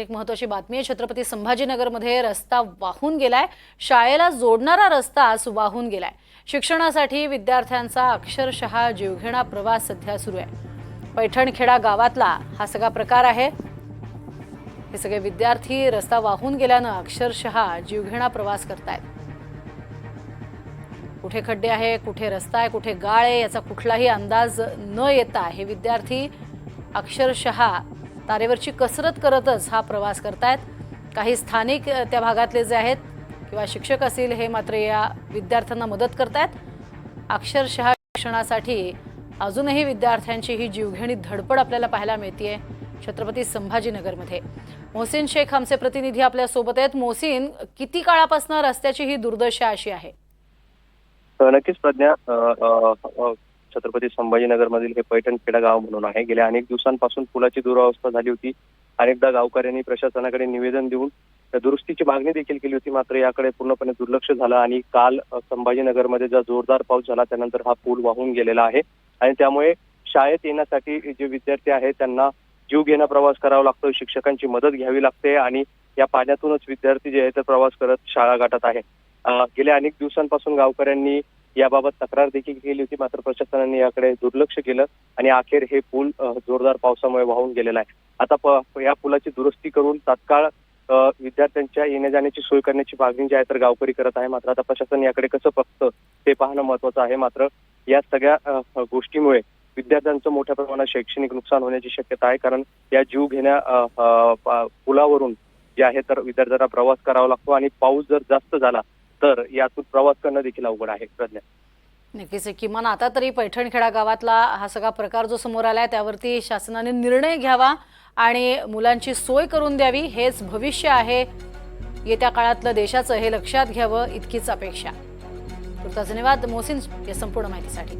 एक महत्वाची बातमी आहे छत्रपती संभाजीनगरमध्ये रस्ता वाहून गेलाय. शाळेला जोडणारा रस्ता आज वाहून गेलाय. शिक्षणासाठी विद्यार्थ्यांचा अक्षरशः जीवघेणा प्रवास सध्या सुरू आहे. पैठणखेडा गावातला हा सगळा प्रकार आहे. हे सगळे विद्यार्थी रस्ता वाहून गेल्यानं अक्षरशः जीवघेणा प्रवास करतायत. कुठे खड्डे आहे कुठे रस्ता आहे कुठे गाळ आहे याचा कुठलाही अंदाज न येता हे विद्यार्थी अक्षरशः तारेवरची कसरत करतच हा प्रवास करतायत. काही स्थानिक त्या भागातले जे आहेत किंवा शिक्षक असतील हे मात्र या विद्यार्थ्यांना मदत करतायत. अक्षरशः शिक्षणासाठी अजूनही विद्यार्थ्यांची ही जीवघेणी धडपड आपल्याला पाहायला मिळते छत्रपती संभाजीनगरमध्ये. मोहसिन शेख आमचे प्रतिनिधी आपल्यासोबत आहेत. मोहसिन किती काळापासून रस्त्याची ही दुर्दशा अशी आहे? नक्कीच प्रज्ञा छत्रपती संभाजीनगर मधील हे पैठणखेडा गाव म्हणून आहे. गेल्या अनेक दिवसांपासून पुलाची दुरावस्था झाली होती. अनेकदा गावकऱ्यांनी प्रशासनाकडे निवेदन देऊन दुरुस्तीची मागणी देखील केली होती. मात्र याकडे पूर्णपणे दुर्लक्ष झालं आणि काल संभाजीनगरमध्ये जो जोरदार पाऊस झाला त्यानंतर हा पूल वाहून गेलेला आहे. आणि त्यामुळे शाळेत येण्यासाठी जे विद्यार्थी आहेत त्यांना जीव घेणा प्रवास करावा लागतो शिक्षकांची मदत घ्यावी लागते आणि या पाण्यातूनच विद्यार्थी जे आहेत ते प्रवास करत शाळा गाठत आहे गेल्या अनेक दिवसांपासून गावकऱ्यांनी याबाबत तक्रार देखील केली होती. मात्र प्रशासनाने याकडे दुर्लक्ष केलं आणि अखेर हे पूल जोरदार पावसामुळे वाहून गेलेला आहे. आता प- या पुलाची दुरुस्ती करून तात्काळ विद्यार्थ्यांच्या येण्या जाण्याची सोय करण्याची मागणी जी आहे तर गावकरी करत आहे. मात्र आता प्रशासन याकडे कसं बघतं ते पाहणं महत्वाचं आहे. मात्र या सगळ्या गोष्टीमुळे विद्यार्थ्यांचं मोठ्या प्रमाणात शैक्षणिक नुकसान होण्याची शक्यता आहे. कारण या जीव घेण्या पुलावरून जे आहे तर विद्यार्थ्यांना प्रवास करावा लागतो आणि पाऊस जर जास्त झाला तर यातून प्रवास करणं देखील अवघड आहे प्रज्ञा नक्कीच किमान आता तरी पैठणखेडा गावातला हा सगळा प्रकार जो समोर आलाय त्यावरती शासनाने निर्णय घ्यावा आणि मुलांची सोय करून द्यावी हेच भविष्य आहे. येत्या काळातलं देशाचं हे लक्षात घ्यावं इतकीच अपेक्षा. धन्यवाद मोसिन या संपूर्ण माहितीसाठी.